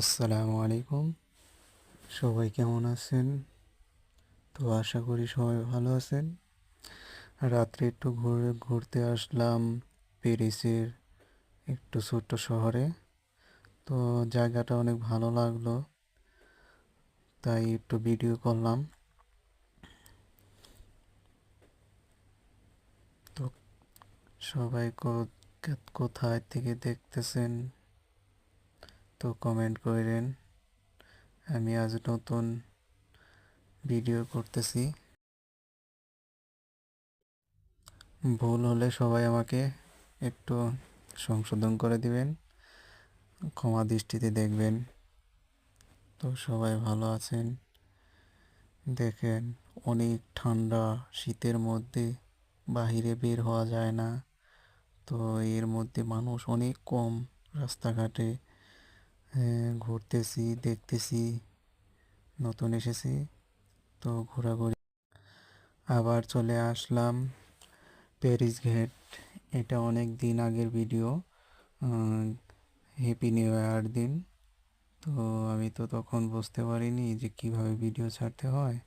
আসসালামু আলাইকুম। সবাই কেমন আছেন? তো আশা করি সবাই ভালো আছেন। রাত্রে একটু ঘুরে, ঘুরতে আসলাম প্যারিসের একটু ছোট্ট শহরে। তো জায়গাটা অনেক ভালো লাগল, তাই একটু ভিডিও করলাম। তো সবাই কোথায় থেকে দেখতেছেন? তো কমেন্ট করেন আমি আজ নতুন ভিডিও করতেছি। ভুল হলে সবাই আমাকে একটু সংশোধন করে দিবেন, ক্ষমা দৃষ্টিতে দেখবেন। তো সবাই ভালো আছেন। দেখেন, অনেক ঠান্ডা, শীতের মধ্যে বাহিরে বের হওয়া যায় না। তো এর মধ্যে মানুষ অনেক কম রাস্তাঘাটে ঘুরতেছি, দেখতেছি, নতুন এসেছি, তো ঘোরাঘুরি। আবার চলে আসলাম প্যারিস ঘেট। এটা অনেক দিন আগের ভিডিও হ্যাপি নিউ ইয়ার দিন। তো আমি তো তখন বুঝতে পারিনি যে কীভাবে ভিডিও ছাড়তে হয়।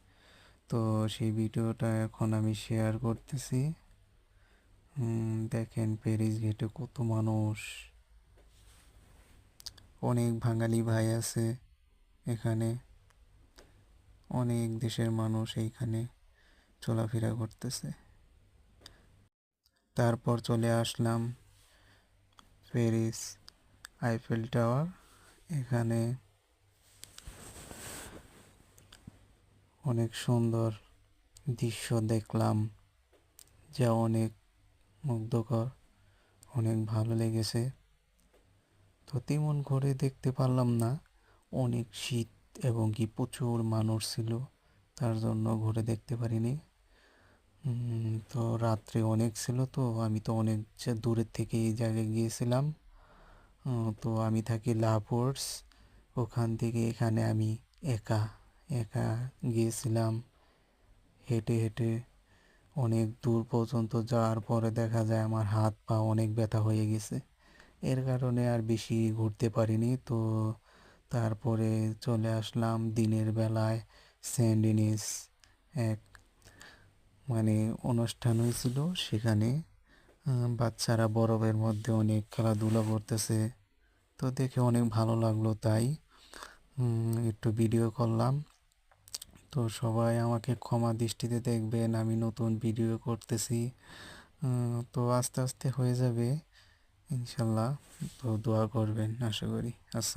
তো সেই ভিডিওটা এখন আমি শেয়ার করতেছি। দেখেন প্যারিস গেটে কত মানুষ। অনেক বাঙালি ভাই আছে এখানে। অনেক দেশের মানুষ এইখানে চলাফেরা করতেছে। তারপর চলে আসলাম প্যারিস আইফেল টাওয়ার। এখানে অনেক সুন্দর দৃশ্য দেখলাম যা অনেক মুগ্ধকর, অনেক ভালো লেগেছে। তেমন ঘুরে দেখতে পারলাম না। অনেক শীত এবং কি প্রচুর মানুষ ছিল, তার জন্য ঘুরে দেখতে পারিনি। তো রাত্রে অনেক ছিল তো, আমি তো অনেক দূরের থেকে এই জায়গায় গিয়েছিলাম। তো আমি থাকি লাপোর্স ওখান থেকে এখানে আমি একা একা গিয়েছিলাম। হেঁটে হেঁটে অনেক দূর পর্যন্ত যাওয়ার পরে দেখা যায় আমার হাত পা অনেক ব্যথা হয়ে গেছে। এর কারণে আর বেশি ঘুরতে পারিনি। তো তারপরে চলে আসলাম দিনের বেলায় সেন্ট ডেনিস এক মানে অনুষ্ঠান হয়েছিল সেখানে। বাচ্চারা বরফের মধ্যে অনেক খেলাধুলা করতেছে। তো দেখে অনেক ভালো লাগল তাই। একটু ভিডিও করলাম। তো সবাই আমাকে ক্ষমা দৃষ্টিতে দেখবেন, আমি নতুন ভিডিও করতেছি। তো আস্তে আস্তে হয়ে যাবে। ইনশাল্লাহ তো দোয়া করবেন আশা করি। আচ্ছা